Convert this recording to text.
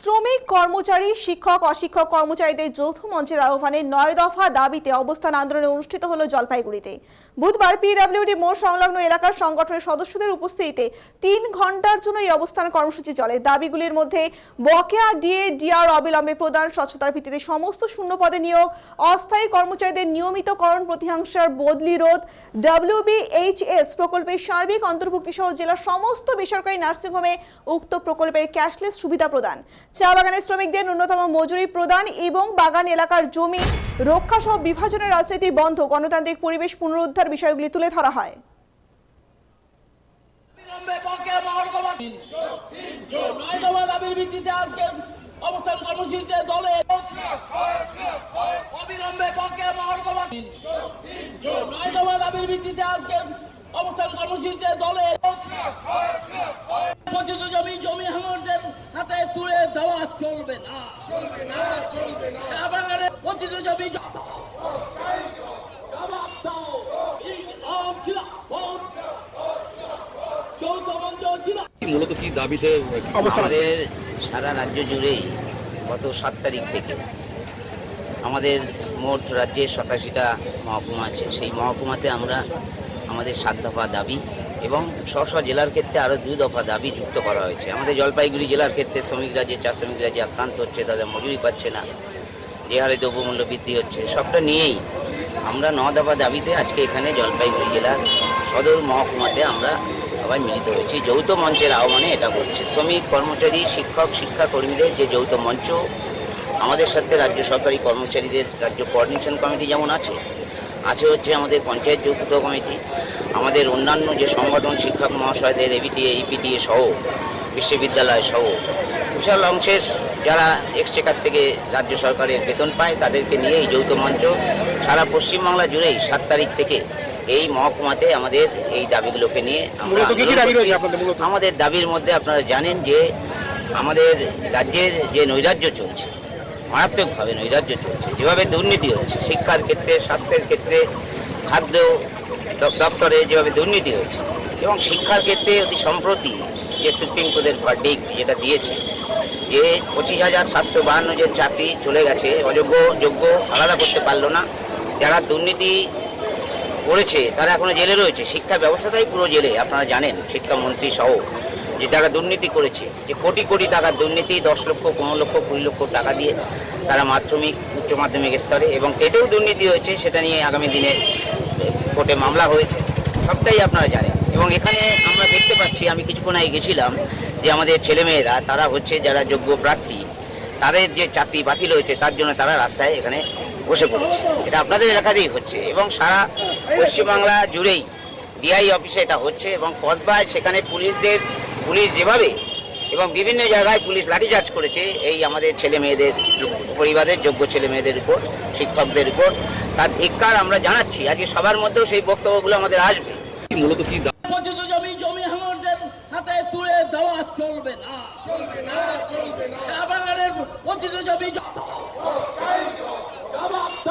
শ্রমিক কর্মচারী, শিক্ষক, অশিক্ষক কর্মচারীদের যৌথ মঞ্চের আহ্বানে নয় দফা দাবিতে অবস্থান আন্দোলনে অনুষ্ঠিত হলো জলপাইগুড়িতে। বুধবার পিডব্লিউডি মোড় সংলগ্ন এলাকার সংগঠনের সদস্যদের উপস্থিতিতে তিন ঘণ্টার জন্য এই অবস্থান কর্মসূচি চলে। দাবিগুলির মধ্যে বকেয়া ডিএ, ডিআর অবিলম্বে প্রদান, স্বচ্ছতার ভিত্তিতে সমস্ত শূন্য পদে নিয়োগ, অস্থায়ী কর্মচারীদের নিয়মিতকরণ প্রতিহাংসার বদলি রোধ ডাব্লিউবিএইচএস প্রকল্পের সার্বিক অন্তর্ভুক্তি সহ জেলার সমস্ত বেসরকারি নার্সিংহোমে উক্ত প্রকল্পের ক্যাশলেস সুবিধা প্রদান। চা বাগানের শ্রমিকদের ন্যূনতম মজুরি প্রদান এবং বাগান এলাকার জমি রক্ষা সহ বিভাজনের রাজনীতি বন্ধ। গণতান্ত্রিক পরিবেশ পুনরুদ্ধার বিষয়গুলি তুলে ধরা হয়। অবস্থান কর্মসূচিতে দলে অবিলম্বে পক্ষে মহর্গবাদ নয় দাবির ভিত্তিতে আজকে অবস্থান কর্মসূচিতে দলে জমি জমি হাঙরদের হাতে তুলে দেওয়া চলবে না। চলবে না চলবে না। পতিত জমি মূলত কি দাবিতে আমাদের সারা রাজ্য জুড়েই গত সাত তারিখ থেকে আমাদের মোট রাজ্যের সাতাশিটা মহকুমা আছে। সেই মহকুমাতে আমরা আমাদের সাত দফা দাবি এবং স্ব স্ব জেলার ক্ষেত্রে আরও দুই দফা দাবি যুক্ত করা হয়েছে। আমাদের জলপাইগুড়ি জেলার ক্ষেত্রে শ্রমিকরা যে চা শ্রমিকরা যে আক্রান্ত হচ্ছে, তাদের মজুরি পাচ্ছে না যে হারে দ্রব্যমূল্য বৃদ্ধি হচ্ছে। সবটা নিয়েই আমরা ন দফা দাবিতে আজকে এখানে জলপাইগুড়ি জেলার সদর মহকুমাতে আমরা সবাই মিলিত হয়েছি। যৌথ মঞ্চের আহ্বানে এটা করছে শ্রমিক, কর্মচারী, শিক্ষক, শিক্ষাকর্মীদের যে যৌথ মঞ্চ, আমাদের সাথে রাজ্য সরকারি কর্মচারীদের রাজ্য কোঅর্ডিনেশন কমিটি যেমন আছে আছে হচ্ছে আমাদের পঞ্চায়েত যৌথ কমিটি আমাদের অন্যান্য যে সংগঠন শিক্ষক মহাশয়দের এবিটিএ ইপিটিএ সহ বিশ্ববিদ্যালয় সহ বিশাল অংশের যারা এক্সচেকার থেকে রাজ্য সরকারের বেতন পায় তাদেরকে নিয়ে এই যৌথ মঞ্চ সারা পশ্চিমবাংলা জুড়েই সাত তারিখ থেকে এই মহকুমাতে আমাদের এই দাবিগুলোকে নিয়ে? আমাদের দাবির মধ্যে আপনারা জানেন যে আমাদের রাজ্যের যে নৈরাজ্য চলছে মারাত্মকভাবে নৈরাজ্য চলছে। যেভাবে দুর্নীতি হচ্ছে, শিক্ষার ক্ষেত্রে, স্বাস্থ্যের ক্ষেত্রে, খাদ্য দপ্তরে যেভাবে দুর্নীতি হচ্ছে এবং শিক্ষার ক্ষেত্রে অতি সম্প্রতি যে সুপ্রিম কোর্টের ভার্ডিক্ট যেটা দিয়েছে যে পঁচিশ হাজার সাতশো বাহান্ন যে চাকরি চলে গেছে, অযোগ্য, যোগ্য আলাদা করতে পারল না। যারা দুর্নীতি করেছে, তারা এখনও জেলে রয়েছে। শিক্ষা ব্যবস্থাটাই পুরো জেলে, আপনারা জানেন, শিক্ষামন্ত্রী সহ। যে যারা দুর্নীতি করেছে, যে কোটি কোটি টাকার দুর্নীতি, দশ লক্ষ, পনেরো লক্ষ, কুড়ি লক্ষ টাকা দিয়ে তারা মাধ্যমিক, উচ্চ মাধ্যমিক স্তরে এবং টেটেও দুর্নীতি হয়েছে, সেটা নিয়ে আগামী দিনে কোর্টে মামলা হয়েছে। সবটাই আপনারা জানেন। এবং এখানে আমরা দেখতে পাচ্ছি, আমি কিছুক্ষণ আগে গেছিলাম যে আমাদের ছেলেমেয়েরা, তারা হচ্ছে যারা যোগ্য প্রার্থী, তাদের যে চাকরি বাতিল হয়েছে, তার জন্য তারা রাস্তায় এখানে বসে পড়েছে। এটা আপনাদের এলাকাতেই হচ্ছে এবং সারা পশ্চিমবাংলা জুড়েই ডিআই অফিসে এটা হচ্ছে এবং কসবায় সেখানে পুলিশদের পুলিশ যেভাবে এবং বিভিন্ন জায়গায় পুলিশ লাঠিচার্জ করেছে এই আমাদের ছেলে মেয়েদের পরিবারের যোগ্য ছেলে মেয়েদের উপর শিক্ষকদের উপর। তার ধিক্কার আমরা জানাচ্ছি। আজকে সবার মধ্যেও সেই বক্তব্যগুলো আমাদের আসবে। মূলত কি জমি জমি হাতে তুলে দেওয়া চলবে না। চলবে না চলবে না। জমি